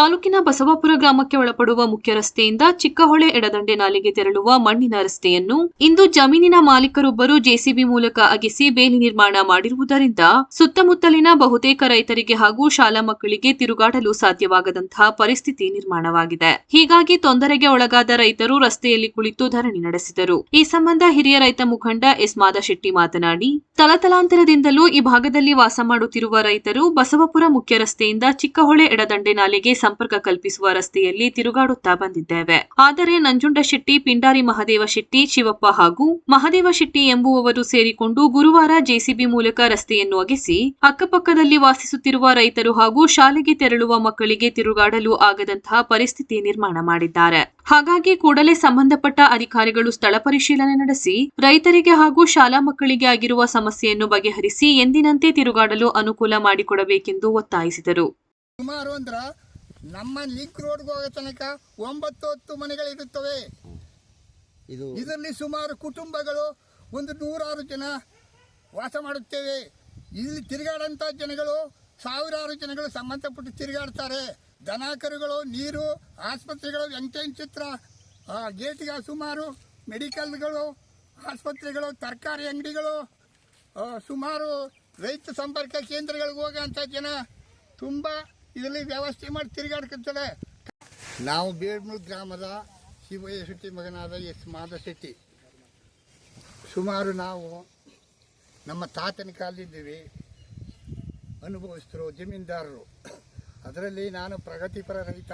ತಾಲೂಕಿನ ಬಸವಾಪುರ ಗ್ರಾಮಕ್ಕೆ ಒಳಪಡುವ ಮುಖ್ಯ ರಸ್ತೆಯಿಂದ ಚಿಕ್ಕಹೊಳೆ ಎಡದಂಡೆ ನಾಲೆಗೆ ತೆರಳುವ ಮಣ್ಣಿನ ರಸ್ತೆಯನ್ನು ಇಂದು ಜಮೀನಿನ ಮಾಲೀಕರೊಬ್ಬರು ಜೆಸಿಬಿ ಮೂಲಕ ಅಗೆಸಿ ಬೇಲಿ ನಿರ್ಮಾಣ ಮಾಡಿರುವುದರಿಂದ ಸುತ್ತಮುತ್ತಲಿನ ಬಹುತೇಕ ರೈತರಿಗೆ ಹಾಗೂ ಶಾಲಾ ಮಕ್ಕಳಿಗೆ ತಿರುಗಾಡಲು ಸಾಧ್ಯವಾಗದಂತಹ ಪರಿಸ್ಥಿತಿ ನಿರ್ಮಾಣವಾಗಿದೆ. ಹೀಗಾಗಿ ತೊಂದರೆಗೆ ಒಳಗಾದ ರೈತರು ರಸ್ತೆಯಲ್ಲಿ ಕುಳಿತು ಧರಣಿ ನಡೆಸಿದರು. ಈ ಸಂಬಂಧ ಹಿರಿಯ ರೈತ ಮುಖಂಡ ಎಸ್ ಮಾದಶೆಟ್ಟಿ ಮಾತನಾಡಿ, ತಲತಲಾಂತರದಿಂದಲೂ ಈ ಭಾಗದಲ್ಲಿ ವಾಸ ಮಾಡುತ್ತಿರುವ ರೈತರು ಬಸವಪುರ ಮುಖ್ಯ ರಸ್ತೆಯಿಂದ ಚಿಕ್ಕಹೊಳೆ ಎಡದಂಡೆ ನಾಲೆಗೆ ಸಂಪರ್ಕ ಕಲ್ಪಿಸುವ ರಸ್ತೆಯಲ್ಲಿ ತಿರುಗಾಡುತ್ತಾ ಬಂದಿದ್ದೇವೆ. ಆದರೆ ನಂಜುಂಡ ಶೆಟ್ಟಿ, ಪಿಂಡಾರಿ ಮಹದೇವ ಶೆಟ್ಟಿ, ಶಿವಪ್ಪ ಹಾಗೂ ಮಹದೇವ ಶೆಟ್ಟಿ ಎಂಬುವವರು ಸೇರಿಕೊಂಡು ಗುರುವಾರ ಜೆಸಿಬಿ ಮೂಲಕ ರಸ್ತೆಯನ್ನು ಅಗೆಸಿ ಅಕ್ಕಪಕ್ಕದಲ್ಲಿ ವಾಸಿಸುತ್ತಿರುವ ರೈತರು ಹಾಗೂ ಶಾಲೆಗೆ ತೆರಳುವ ಮಕ್ಕಳಿಗೆ ತಿರುಗಾಡಲು ಆಗದಂತಹ ಪರಿಸ್ಥಿತಿ ನಿರ್ಮಾಣ ಮಾಡಿದ್ದಾರೆ. ಹಾಗಾಗಿ ಕೂಡಲೇ ಸಂಬಂಧಪಟ್ಟ ಅಧಿಕಾರಿಗಳು ಸ್ಥಳ ಪರಿಶೀಲನೆ ನಡೆಸಿ, ರೈತರಿಗೆ ಹಾಗೂ ಶಾಲಾ ಮಕ್ಕಳಿಗೆ ಆಗಿರುವ ಸಮಸ್ಯೆಯನ್ನು ಬಗೆಹರಿಸಿ, ಎಂದಿನಂತೆ ತಿರುಗಾಡಲು ಅನುಕೂಲ ಮಾಡಿಕೊಡಬೇಕೆಂದು ಒತ್ತಾಯಿಸಿದರು. ನಮ್ಮ ಲಿಂಕ್ ರೋಡ್ಗೆ ಹೋಗೋ ತನಕ ಒಂಬತ್ತು ಹತ್ತು ಮನೆಗಳಿರುತ್ತವೆ ಇದು ಇದರಲ್ಲಿ ಸುಮಾರು ಕುಟುಂಬಗಳು ಒಂದು ನೂರಾರು ಜನ ವಾಸ ಮಾಡುತ್ತೇವೆ. ಇಲ್ಲಿ ತಿರುಗಾಡಂಥ ಜನಗಳು ಸಾವಿರಾರು ಜನಗಳು ಸಂಬಂಧಪಟ್ಟು ತಿರುಗಾಡ್ತಾರೆ. ದನ ಕರುಗಳು ನೀರು ಆಸ್ಪತ್ರೆಗಳು ವೆಂಕಟೇಶ್ ಚಿತ್ರ ಗೇಟ್ಗೆ ಸುಮಾರು ಮೆಡಿಕಲ್ಗಳು ಆಸ್ಪತ್ರೆಗಳು ತರಕಾರಿ ಅಂಗಡಿಗಳು ಸುಮಾರು ರೈತ ಸಂಪರ್ಕ ಕೇಂದ್ರಗಳಿಗೆ ಹೋಗೋಂಥ ಜನ ತುಂಬ ಇದರಲ್ಲಿ ವ್ಯವಸ್ಥೆ ಮಾಡಿ ತಿರುಗಾಡ್ಕೊಂತಾರೆ ನಾವು ಬೇಡ್ಮೂರು ಗ್ರಾಮದ ಶಿವಯ್ಯ ಶೆಟ್ಟಿ ಮಗನಾದ ಎಸ್ ಮಾದ ಶೆಟ್ಟಿ. ಸುಮಾರು ನಾವು ನಮ್ಮ ತಾತನ ಕಾಲದಿದ್ದೀವಿ ಅನುಭವಿಸ್ತರು ಜಮೀನ್ದಾರರು. ಅದರಲ್ಲಿ ನಾನು ಪ್ರಗತಿಪರ ರೈತ.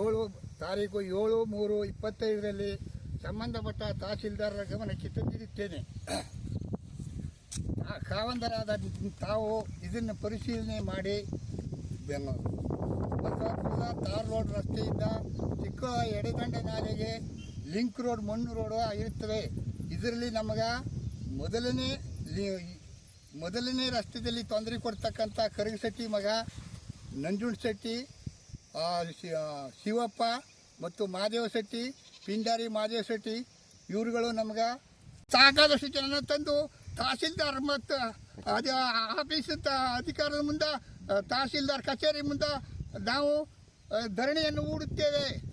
ಏಳು ತಾರೀಕು ಏಳು ಮೂರು ಇಪ್ಪತ್ತೈದರಲ್ಲಿ ಸಂಬಂಧಪಟ್ಟ ತಹಸೀಲ್ದಾರರ ಗಮನಕ್ಕೆ ತಂದಿರುತ್ತೇನೆ. ಕಾವಂದರಾದ ತಾವು ಇದನ್ನು ಪರಿಶೀಲನೆ ಮಾಡಿ ಬೆಂಗಳೂರು. ತಾರ್ ರೋಡ್ ರಸ್ತೆಯಿಂದ ಚಿಕ್ಕ ಎಡೆದಂಡೆ ನಾಲೆಗೆ ಲಿಂಕ್ ರೋಡ್, ಮಣ್ಣು ರೋಡು ಆಗಿರುತ್ತವೆ. ಇದರಲ್ಲಿ ನಮಗೆ ಮೊದಲನೇ ಮೊದಲನೇ ರಸ್ತೆಯಲ್ಲಿ ತೊಂದರೆ ಕೊಡ್ತಕ್ಕಂಥ ಕರಗ ಶೆಟ್ಟಿ ಮಗ ನಂಜುಂಡ್ ಶೆಟ್ಟಿ ಶಿವಪ್ಪ ಮತ್ತು ಮಾದೇವ ಶೆಟ್ಟಿ, ಪಿಂಡಾರಿ ಮಾದೇವ ಶೆಟ್ಟಿ, ಇವರುಗಳು ನಮ್ಗೆ ಸಾಕಾದಷ್ಟು ಜನ ತಂದು ತಹಸೀಲ್ದಾರ್ ಮತ್ತು ಅದು ಆಫೀಸ್ ಅಧಿಕಾರದ ಮುಂದೆ ತಹಸೀಲ್ದಾರ್ ಕಚೇರಿ ಮುಂದೆ ನಾವು ಧರಣಿಯನ್ನು ಹೂಡುತ್ತೇವೆ.